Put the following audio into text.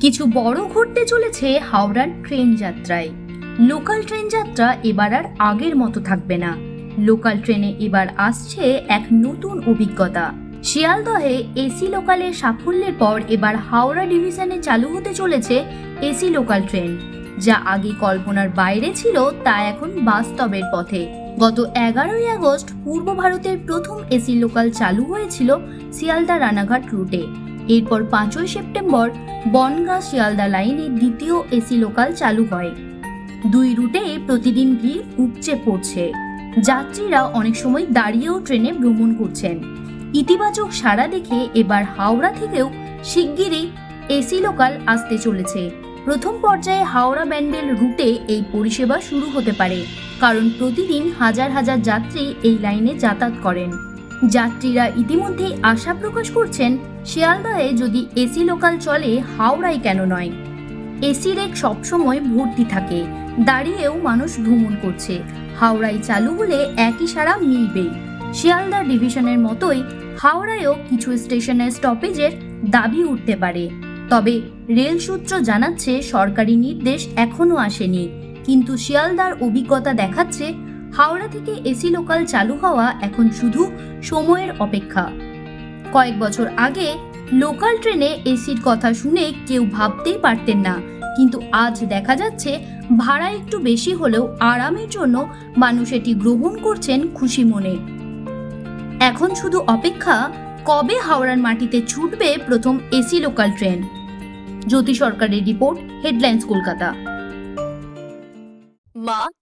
কিছু বড় ঘটতে চলেছে হাওড়ার ট্রেন যাত্রায়। লোকাল ট্রেন যাত্রা এবার আর আগের মতো থাকবে না। লোকাল ট্রেনে এবার আসছে এক নতুন অভিজ্ঞতা। শিয়ালদহে এসি লোকালের সাফল্যের পর এবার হাওড়া ডিভিশনে চালু হতে চলেছে এসি লোকাল ট্রেন। যা আগে কল্পনার বাইরে ছিল, তা এখন বাস্তবের পথে। গত এগারোই আগস্ট পূর্ব ভারতের প্রথম এসি লোকাল চালু হয়েছিল শিয়ালদা রানাঘাট রুটে। এরপর পাঁচই সেপ্টেম্বর বনগাঁ শিয়ালদা লাইনে দ্বিতীয় এসি লোকাল চালু হয়। দুই রুটে প্রতিদিন ভিড় উপচে পড়ছে। যাত্রীরা অনেক সময় দাঁড়িয়েও ট্রেনে ভ্রমণ করছেন। ইতিবাচক সাড়া দেখে এবার হাওড়া থেকেও শিগগিরই এসি লোকাল আসতে চলেছে। প্রথম পর্যায়ে হাওড়া ব্যান্ডেল রুটে এই পরিষেবা শুরু হতে পারে, কারণ প্রতিদিন হাজার হাজার যাত্রী এই লাইনে যাতায়াত করেন। যাত্রীরা ইতিমধ্যেই আশা প্রকাশ করছেন, শিয়ালদাহে যদি এসি লোকাল চলে, হাওড়ায় কেন নয়? এসি রেক সবসময় ভর্তি থাকে, দাঁড়িয়েও মানুষ ভ্রমণ করছে। হাওড়ায় চালু হলে একই সারা মিলবেই। শিয়ালদা ডিভিশনের মতোই হাওড়ায়ও কিছু স্টেশনের স্টপেজের দাবি উঠতে পারে। তবে রেল সূত্র জানাচ্ছে, সরকারি নির্দেশ এখনও আসেনি। কিন্তু শিয়ালদার অভিজ্ঞতা দেখাচ্ছে হাওড়া থেকে এসি লোকাল চালু হওয়া এখন শুধু সময়ের অপেক্ষা। কয়েক বছর আগে লোকাল ট্রেনে এসির কথা শুনে কেউ ভাবতেই পারতেন না কিন্তু আজ দেখা যাচ্ছে ভাড়া একটু বেশি হলেও আরামের জন্য মানুষ এটি গ্রহণ করছেন খুশি মনে। এখন শুধু অপেক্ষা কবে হাওড়ার মাটিতে ছুটবে প্রথম এসি লোকাল ট্রেন? জ্যোতি সরকারের report headlines Kolkata. Ma,